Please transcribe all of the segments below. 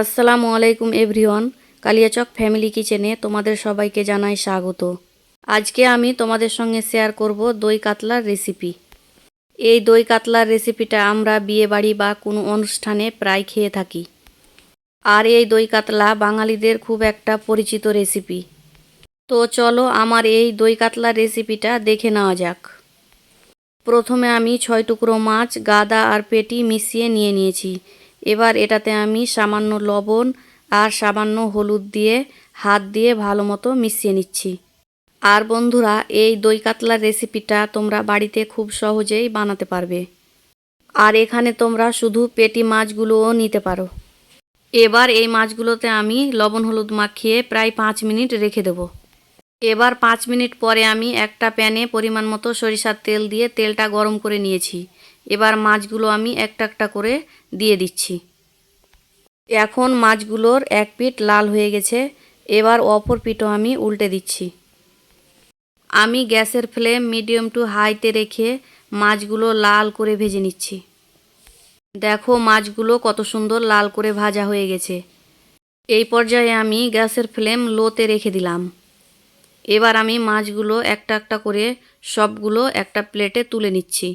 আসসালামু আলাইকুম everyone, Kaliachak family কিচেনে তোমাদের সবাইকে জানাই স্বাগত। আজকে আমি তোমাদের সঙ্গে শেয়ার করব দই কাতলার রেসিপি। এই দই কাতলার রেসিপিটা আমরা বিয়ে বাড়ি বা কোনো অনুষ্ঠানে প্রায় খেয়ে থাকি। আর এই দই কাতলা বাঙালিদের খুব একটা পরিচিত রেসিপি। তো চলো আমার এই দই কাতলার রেসিপিটা দেখে নেওয়া যাক। প্রথমে আমি ছয় টুকরো মাছ, গাদা আর পেটি মিশিয়ে নিয়ে নিয়েছি। এবার এটাতে আমি সামান্য লবণ আর সামান্য হলুদ দিয়ে, হাত দিয়ে ভালো মতো মিশিয়ে নিচ্ছি। আর বন্ধুরা, এই দই কাতলার রেসিপিটা তোমরা বাড়িতে খুব সহজেই বানাতে পারবে। আর এখানে তোমরা শুধু পেটি মাছগুলোও নিতে পারো। এবার এই মাছগুলোতে আমি লবণ হলুদ মাখিয়ে প্রায় পাঁচ মিনিট রেখে দেবো। এবার পাঁচ মিনিট পরে আমি একটা প্যানে পরিমাণ মতো সরিষার তেল দিয়ে তেলটা গরম করে নিয়েছি। এবার মাছগুলো আমি একটা একটা করে দিয়ে দিচ্ছি। এখন মাছগুলোর এক পিঠ লাল হয়ে গেছে, এবার অপর পিঠও আমি উল্টে দিচ্ছি। আমি গ্যাসের ফ্লেম মিডিয়াম টু হাইতে রেখে মাছগুলো লাল করে ভেজে নিচ্ছি। দেখো মাছগুলো কত সুন্দর লাল করে ভাজা হয়ে গেছে। এই পর্যায়ে আমি গ্যাসের ফ্লেম লোতে রেখে দিলাম। এবার আমি মাছগুলো একটা একটা করে সবগুলো একটা প্লেটে তুলে নিচ্ছি।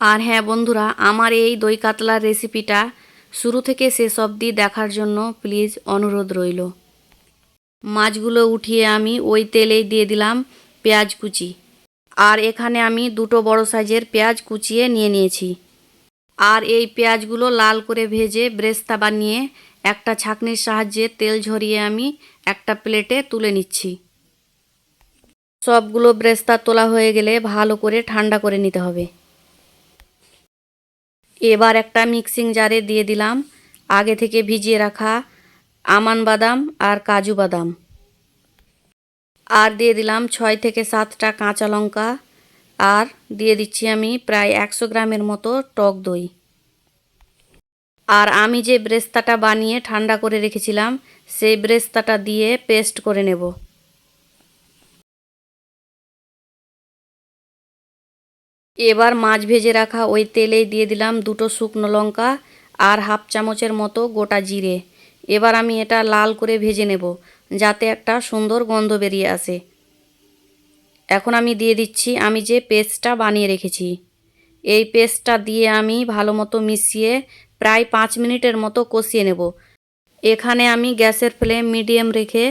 আর হ্যাঁ বন্ধুরা, আমার এই দই কাতলার রেসিপিটা শুরু থেকে শেষ অবধি দেখার জন্য প্লিজ অনুরোধ রইল। মাছগুলো উঠিয়ে আমি ওই তেলেই দিয়ে দিলাম পেঁয়াজ কুচি। আর এখানে আমি দুটো বড় সাইজের পেঁয়াজ কুচিয়ে নিয়ে নিয়েছি। আর এই পেঁয়াজগুলো লাল করে ভেজে ব্রেস্তা বানিয়ে একটা ছাঁকনির সাহায্যে তেল ঝরিয়ে আমি একটা প্লেটে তুলে নিচ্ছি। সবগুলো ব্রেস্তা তোলা হয়ে গেলে ভালো করে ঠান্ডা করে নিতে হবে। এবার একটা মিক্সিং জারে দিয়ে দিলাম। আগে থেকে ভিজিয়ে রাখা আমান বাদাম আর কাজু বাদাম। আর দিয়ে দিলাম ছয় থেকে সাতটা কাঁচা লঙ্কা। আর দিয়ে দিচ্ছি আমি প্রায় একশো গ্রামের মতো টক দই। আর আমি যে ব্রেস্তাটা বানিয়ে ঠান্ডা করে রেখেছিলাম, সেই ব্রেস্তাটা দিয়ে পেস্ট করে নেব। এবার মাছ ভেজে রাখা ওই তেলেই দিয়ে দিলাম দুটো শুকনো লঙ্কা আর হাফ চামচের মতো গোটা জিরে। এবার আমি এটা লাল করে ভেজে নেব, যাতে একটা সুন্দর গন্ধ বেরিয়ে আসে। এখন আমি দিয়ে দিচ্ছি, আমি যে পেস্টটা বানিয়ে রেখেছি। এই পেস্টটা দিয়ে আমি ভালো মতো মিশিয়ে প্রায় পাঁচ মিনিটের মতো কষিয়ে নেব। এখানে আমি গ্যাসের ফ্লেম মিডিয়াম রেখে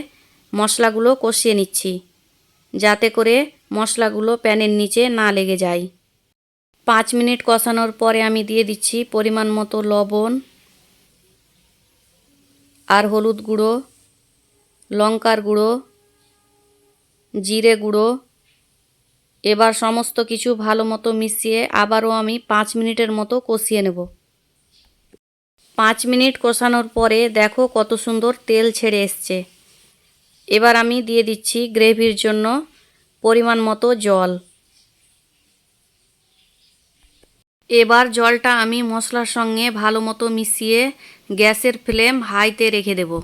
মশলাগুলো কষিয়ে নিচ্ছি, যাতে করে মশলাগুলো প্যানের নিচে না লেগে যায়। পাঁচ মিনিট কষানোর পরে আমি দিয়ে দিচ্ছি পরিমাণ মতো লবণ, আর হলুদ গুঁড়ো, লঙ্কার গুঁড়ো, জিরে গুঁড়ো। এবার সমস্ত কিছু ভালো মতো মিশিয়ে আবারও আমি পাঁচ মিনিটের মতো কষিয়ে নেব। পাঁচ মিনিট কষানোর পরে দেখো কত সুন্দর তেল ছেড়ে এসছে। এবার আমি দিয়ে দিচ্ছি গ্রেভির জন্য পরিমাণ মতো জল। এবার জলটা আমি মশলার সঙ্গে ভালো মতো মিশিয়ে গ্যাসের ফ্লেম হাইতে রেখে দেব।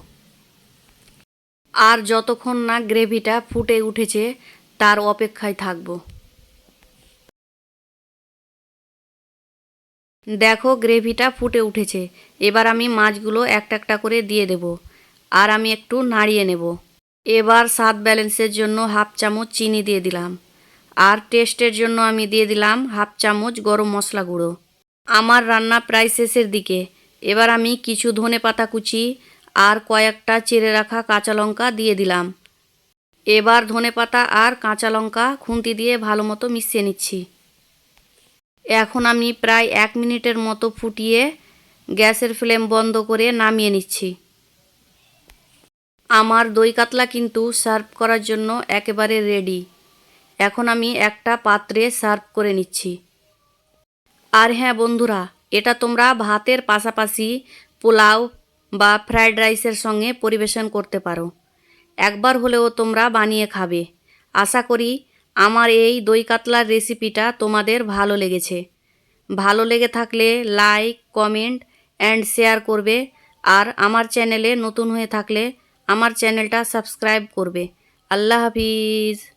আর যতক্ষণ না গ্রেভিটা ফুটে উঠেছে, তার অপেক্ষায় থাকব। দেখো গ্রেভিটা ফুটে উঠেছে। এবার আমি মাছগুলো একটা একটা করে দিয়ে দেব। আর আমি একটু নাড়িয়ে নেব। এবার স্বাদ ব্যালেন্সের জন্য হাফ চামচ চিনি দিয়ে দিলাম। আর টেস্টের জন্য আমি দিয়ে দিলাম হাফ চামচ গরম মশলা গুঁড়ো। আমার রান্না প্রায় শেষের দিকে। এবার আমি কিছু ধনে পাতা কুচি আর কয়েকটা চিড়ে রাখা কাঁচা লঙ্কা দিয়ে দিলাম। এবার ধনে পাতা আর কাঁচা লঙ্কা খুন্তি দিয়ে ভালো মতো মিশিয়ে নিচ্ছি। এখন আমি প্রায় এক মিনিটের মতো ফুটিয়ে গ্যাসের ফ্লেম বন্ধ করে নামিয়ে নিচ্ছি। আমার দই কাতলা কিন্তু সার্ভ করার জন্য একেবারে রেডি। এখন আমি একটা পাত্রে সার্ভ করে নিচ্ছি। আর হ্যাঁ বন্ধুরা, এটা তোমরা ভাতের পাশাপাশি পোলাও বা ফ্রায়েড রাইসের সঙ্গে পরিবেশন করতে পারো। একবার হলেও তোমরা বানিয়ে খাবে। আশা করি আমার এই দই কাতলার রেসিপিটা তোমাদের ভালো লেগেছে। ভালো লেগে থাকলে লাইক, কমেন্ট অ্যান্ড শেয়ার করবে আর আমার চ্যানেলে নতুন হয়ে থাকলে আমার চ্যানেলটা সাবস্ক্রাইব করবে। আল্লাহ হাফিজ।